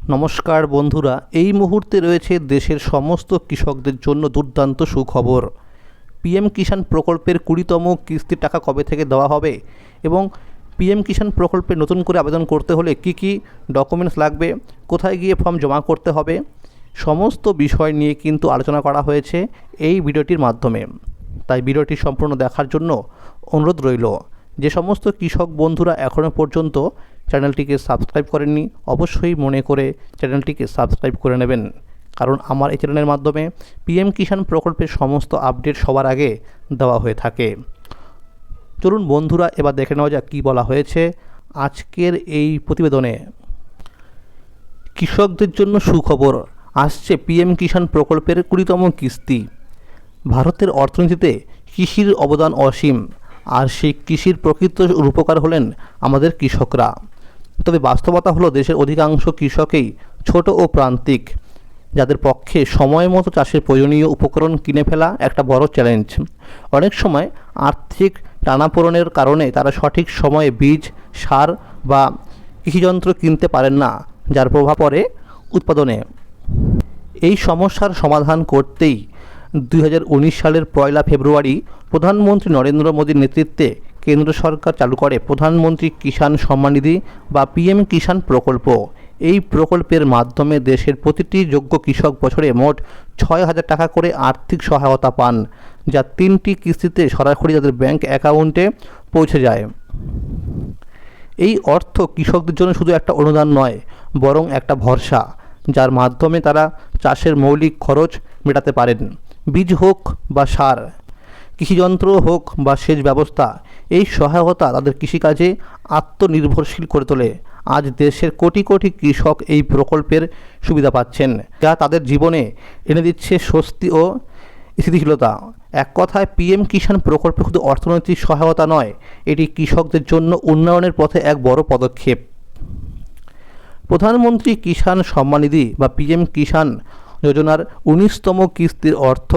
নমস্কার বন্ধুরা, এই মুহূর্তে রয়েছে দেশের সমস্ত কৃষকদের জন্য দুর্দান্ত সুখবর। পিএম কিষাণ প্রকল্পের কুড়িতম কিস্তির টাকা কবে থেকে দেওয়া হবে এবং পিএম কিষাণ প্রকল্পে নতুন করে আবেদন করতে হলে কি কি ডকুমেন্টস লাগবে, কোথায় গিয়ে ফর্ম জমা করতে হবে, সমস্ত বিষয় নিয়ে কিন্তু আলোচনা করা হয়েছে এই ভিডিওটির মাধ্যমে। তাই ভিডিওটি সম্পূর্ণ দেখার জন্য অনুরোধ রইল। যে সমস্ত কৃষক বন্ধুরা এখনও পর্যন্ত চ্যানেলটিকে সাবস্ক্রাইব করেননি, অবশ্যই মনে করে চ্যানেলটিকে সাবস্ক্রাইব করে নেবেন। কারণ আমার এই চ্যানেলের মাধ্যমে পিএম কিষাণ প্রকল্পের সমস্ত আপডেট সবার আগে দেওয়া হয়ে থাকে। চলুন বন্ধুরা, এবার দেখে নেওয়া যাক কী বলা হয়েছে আজকের এই প্রতিবেদনে। কৃষকদের জন্য সুখবর, আসছে পিএম কিষাণ প্রকল্পের কুড়িতম কিস্তি। ভারতের অর্থনীতিতে কৃষির অবদান অসীম, আর সেই কৃষির প্রকৃত রূপকার হলেন আমাদের কৃষকরা। তবে বাস্তবতা হলো দেশের অধিকাংশ কৃষকেই ছোট ও প্রান্তিক, যাদের পক্ষে সময় মতো চাষের প্রয়োজনীয় উপকরণ কিনে ফেলা একটা বড় চ্যালেঞ্জ অনেক সময় আর্থিক টানাপোড়নের কারণে তারা সঠিক সময়ে বীজ, সার বা কৃষিযন্ত্র কিনতে পারেন না, যার প্রভাব পড়ে উৎপাদনে। এই সমস্যার সমাধান করতেই দু হাজার উনিশ সালের পয়লা ফেব্রুয়ারি প্রধানমন্ত্রী নরেন্দ্র মোদীর নেতৃত্বে কেন্দ্র সরকার চালু করে প্রধানমন্ত্রী কিষাণ সম্মান নিধি বা পিএম কিষাণ প্রকল্প। এই প্রকল্পের মাধ্যমে দেশের প্রতিটি যোগ্য কৃষক বছরে মোট ছয় হাজার টাকা করে আর্থিক সহায়তা পান, যা তিনটি কিস্তিতে সরাসরি তাদের ব্যাংক অ্যাকাউন্টে পৌঁছে যায়। এই অর্থ কৃষকদের জন্য শুধু একটা অনুদান নয়, বরং একটা ভরসা, যার মাধ্যমে তারা চাষের মৌলিক খরচ মেটাতে পারেন। বীজ হোক বা সার কৃষিযন্ত্র হোক বা সেচ ব্যবস্থা, এই সহায়তা তাদের কৃষিকাজে আত্মনির্ভরশীল করে তোলে। আজ দেশের কোটি কোটি কৃষক এই প্রকল্পের সুবিধা পাচ্ছেন। যা তাদের জীবনে এনে দিচ্ছে স্বস্তি ও স্থিতিশীলতা। এক কথায়, পিএম কিষাণ প্রকল্প শুধু অর্থনৈতিক সহায়তা নয়, এটি কৃষকদের জন্য উন্নয়নের পথে এক বড় পদক্ষেপ। প্রধানমন্ত্রী কিষাণ সম্মানিধি বা পিএম কিষাণ যোজনার উনিশতম কিস্তির অর্থ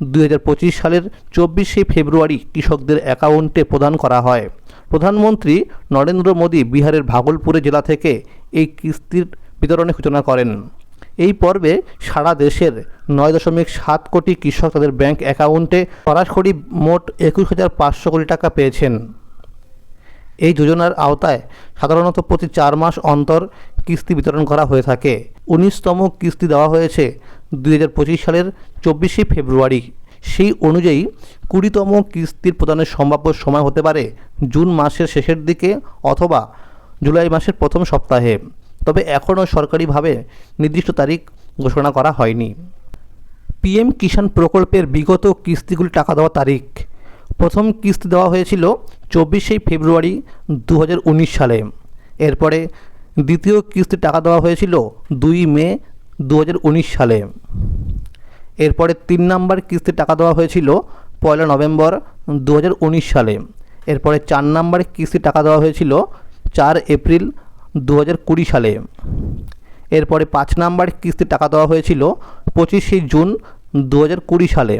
দুই হাজার পঁচিশ সালের চব্বিশে ফেব্রুয়ারি কৃষকদের অ্যাকাউন্টে প্রদান করা হয়। প্রধানমন্ত্রী নরেন্দ্র মোদী বিহারের ভাগলপুরে জেলা থেকে এই কিস্তির বিতরণের সূচনা করেন। এই পর্বে সারা দেশের নয় দশমিক সাত কোটি কৃষক তাদের ব্যাংক অ্যাকাউন্টে সরাসরি মোট একুশ হাজার পাঁচশো কোটি টাকা পেয়েছেন। এই যোজনার আওতায় সাধারণত প্রতি চার মাস অন্তর কিস্তি বিতরণ করা হয়ে থাকে। উনিশতম কিস্তি দেওয়া হয়েছে দু হাজার পঁচিশ সালের চব্বিশে ফেব্রুয়ারি। সেই অনুযায়ী কুড়িতম কিস্তির প্রদানের সম্ভাব্য সময় হতে পারে জুন মাসের শেষের দিকে অথবা জুলাই মাসের প্রথম সপ্তাহে। তবে এখনও সরকারিভাবে নির্দিষ্ট তারিখ ঘোষণা করা হয়নি। পিএম কিষাণ প্রকল্পের বিগত কিস্তিগুলি টাকা দেওয়ার তারিখ। প্রথম কিস্তি দেওয়া হয়েছিল চব্বিশে ফেব্রুয়ারি দু হাজার উনিশ সালে। এরপরে দ্বিতীয় কিস্তি টাকা দেওয়া হয়েছিল দুই মে দু হাজার উনিশ সালে। এরপরে তিন নম্বর কিস্তি টাকা দেওয়া হয়েছিল পয়লা নভেম্বর দু হাজার উনিশ সালে। এরপরে চার নম্বর কিস্তি টাকা দেওয়া হয়েছিল চার এপ্রিল দু কুড়ি সালে। এরপরে পাঁচ নাম্বার কিস্তি টাকা দেওয়া হয়েছিল পঁচিশে জুন দু কুড়ি সালে।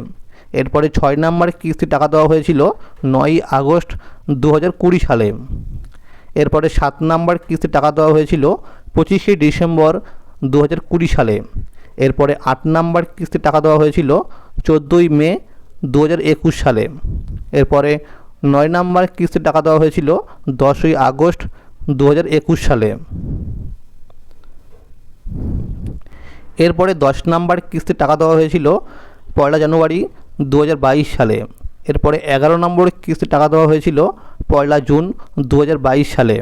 এরপরে ছয় নাম্বার কিস্তি টাকা দেওয়া হয়েছিল নয়ই আগস্ট দু কুড়ি সালে। এরপরে সাত নাম্বার কিস্তি টাকা দেওয়া হয়েছিল পঁচিশে ডিসেম্বর দু হাজার কুড়ি সালে। এরপরে আট নাম্বার কিস্তি টাকা দেওয়া হয়েছিল চোদ্দোই মে দু হাজার একুশ সালে। এরপরে নয় নাম্বার কিস্তি টাকা দেওয়া হয়েছিল দশই আগস্ট দু হাজার একুশ সালে। এরপরে দশ নাম্বার কিস্তি টাকা দেওয়া হয়েছিল পয়লা জানুয়ারি দু হাজার বাইশ সালে। এরপরে এগারো নম্বর কিস্তি টাকা দেওয়া হয়েছিল পয়লা জুন দু হাজার বাইশ সালে।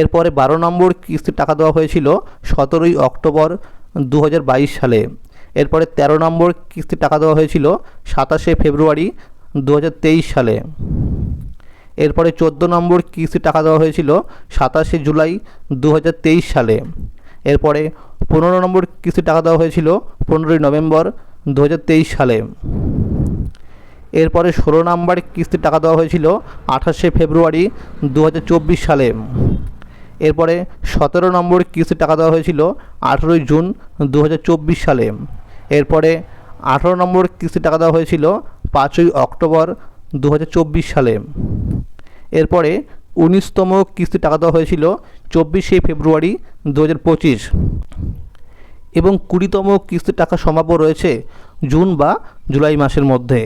এরপরে বারো নম্বর কিস্তির টাকা দেওয়া হয়েছিল সতেরোই অক্টোবর দু হাজার বাইশ সালে। এরপরে তেরো নম্বর কিস্তি টাকা দেওয়া হয়েছিল সাতাশে ফেব্রুয়ারি দু হাজার তেইশ সালে। এরপরে চোদ্দ নম্বর কিস্তি টাকা দেওয়া হয়েছিল সাতাশে জুলাই দু হাজার তেইশ সালে। এরপরে পনেরো নম্বর কিস্তি টাকা দেওয়া হয়েছিল পনেরোই নভেম্বর দু হাজার তেইশ সালে। এরপরে ষোলো নম্বর কিস্তি টাকা দেওয়া হয়েছিল আঠাশে ফেব্রুয়ারি দু হাজার চব্বিশ সালে। এরপরে সতেরো নম্বর কিস্তি টাকা দেওয়া হয়েছিল আঠেরোই জুন দু হাজার চব্বিশ সালে। এরপরে আঠেরো নম্বর কিস্তি টাকা দেওয়া হয়েছিল পাঁচই অক্টোবর দু হাজার চব্বিশ সালে। এরপরে উনিশতম কিস্তি টাকা দেওয়া হয়েছিল চব্বিশে ফেব্রুয়ারি দু পঁচিশ। এবং কুড়িতম কিস্তির টাকা সম্ভাব্য রয়েছে জুন বা জুলাই মাসের মধ্যে।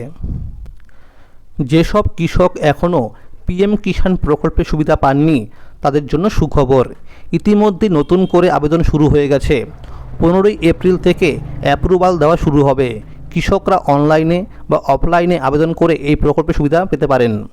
যেসব কৃষক এখনও পিএম কিষাণ প্রকল্পের সুবিধা পাননি, তাদের জন্য সুখবর। ইতিমধ্যে নতুন করে আবেদন শুরু হয়ে গেছে। পনেরোই এপ্রিল থেকে অ্যাপ্রুভাল দেওয়া শুরু হবে। কৃষকরা অনলাইনে বা অফলাইনে আবেদন করে এই প্রকল্পের সুবিধা পেতে পারেন।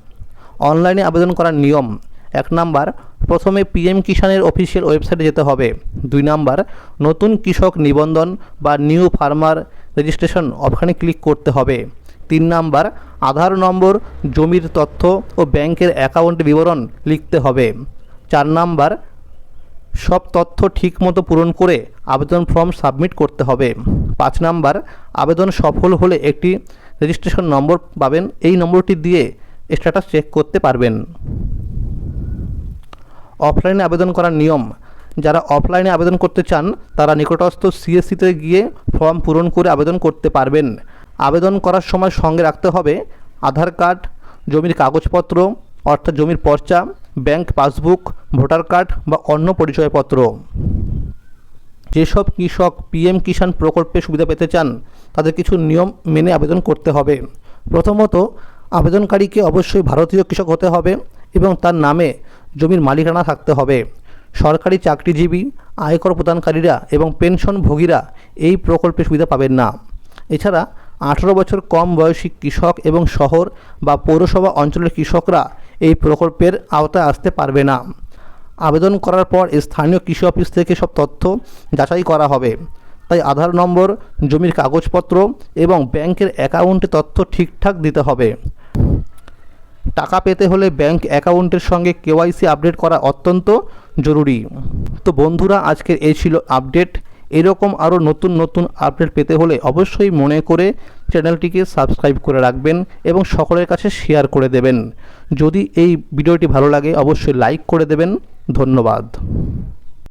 অনলাইনে আবেদন করার নিয়ম। এক নাম্বার, প্রথমে পিএম কিষাণের অফিসিয়াল ওয়েবসাইটে যেতে হবে। দুই নাম্বার, নতুন কৃষক নিবন্ধন বা নিউ ফার্মার রেজিস্ট্রেশন অপশানে ক্লিক করতে হবে। তিন নাম্বার, আধার নম্বর, জমির তথ্য ও ব্যাংকের অ্যাকাউন্ট বিবরণ লিখতে হবে। চার নাম্বার, সব তথ্য ঠিকমতো পূরণ করে আবেদন ফর্ম সাবমিট করতে হবে। পাঁচ নাম্বার, আবেদন সফল হলে একটি রেজিস্ট্রেশন নম্বর পাবেন। এই নম্বরটি দিয়ে স্ট্যাটাস চেক করতে পারবেন। অফলাইনে আবেদন করার নিয়ম, যারা অফলাইনে আবেদন করতে চান, তারা নিকটস্থ সিএসসিতে গিয়ে ফর্ম পূরণ করে আবেদন করতে পারবেন। আবেদন করার সময় সঙ্গে রাখতে হবে আধার কার্ড, জমির কাগজপত্র, অর্থাৎ জমির পর্চা, ব্যাংক পাসবুক, ভোটার কার্ড বা অন্য পরিচয়পত্র। যেসব কৃষক, পিএম কিষাণ প্রকল্পে সুবিধা পেতে চান, তাদের কিছু নিয়ম মেনে আবেদন করতে হবে। প্রথমত, আবেদনকারীকে অবশ্যই ভারতীয় কৃষক হতে হবে এবং তার নামে জমির মালিকানা থাকতে হবে। সরকারি চাকরিজীবী, আয়কর প্রদানকারীরা এবং পেনশনভোগীরা এই প্রকল্পে সুবিধা পাবেন না। এছাড়া আঠারো বছর কম বয়সী কৃষক এবং শহর বা পৌরসভা অঞ্চলের কৃষকরা এই প্রকল্পের আওতায় আসতে পারবে না। আবেদন করার পর স্থানীয় কৃষি অফিস থেকে সব তথ্য যাচাই করা হবে। তাই আধার নম্বর, জমির কাগজপত্র এবং ব্যাংকের অ্যাকাউন্টে তথ্য ঠিকঠাক দিতে হবে। টাকা পেতে হলে ব্যাংক অ্যাকাউন্টের সঙ্গে কেওয়াইসি আপডেট করা অত্যন্ত জরুরি। তো বন্ধুরা, আজকের এই ছিল আপডেট। এরকম আরও নতুন নতুন আপডেট পেতে হলে অবশ্যই মনে করে চ্যানেলটিকে সাবস্ক্রাইব করে রাখবেন এবং সকলের কাছে শেয়ার করে দেবেন। যদি এই ভিডিওটি ভালো লাগে, অবশ্যই লাইক করে দেবেন। ধন্যবাদ।